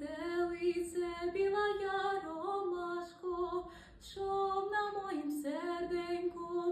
метелиця, біла я ромашко, що на моїм серденьку.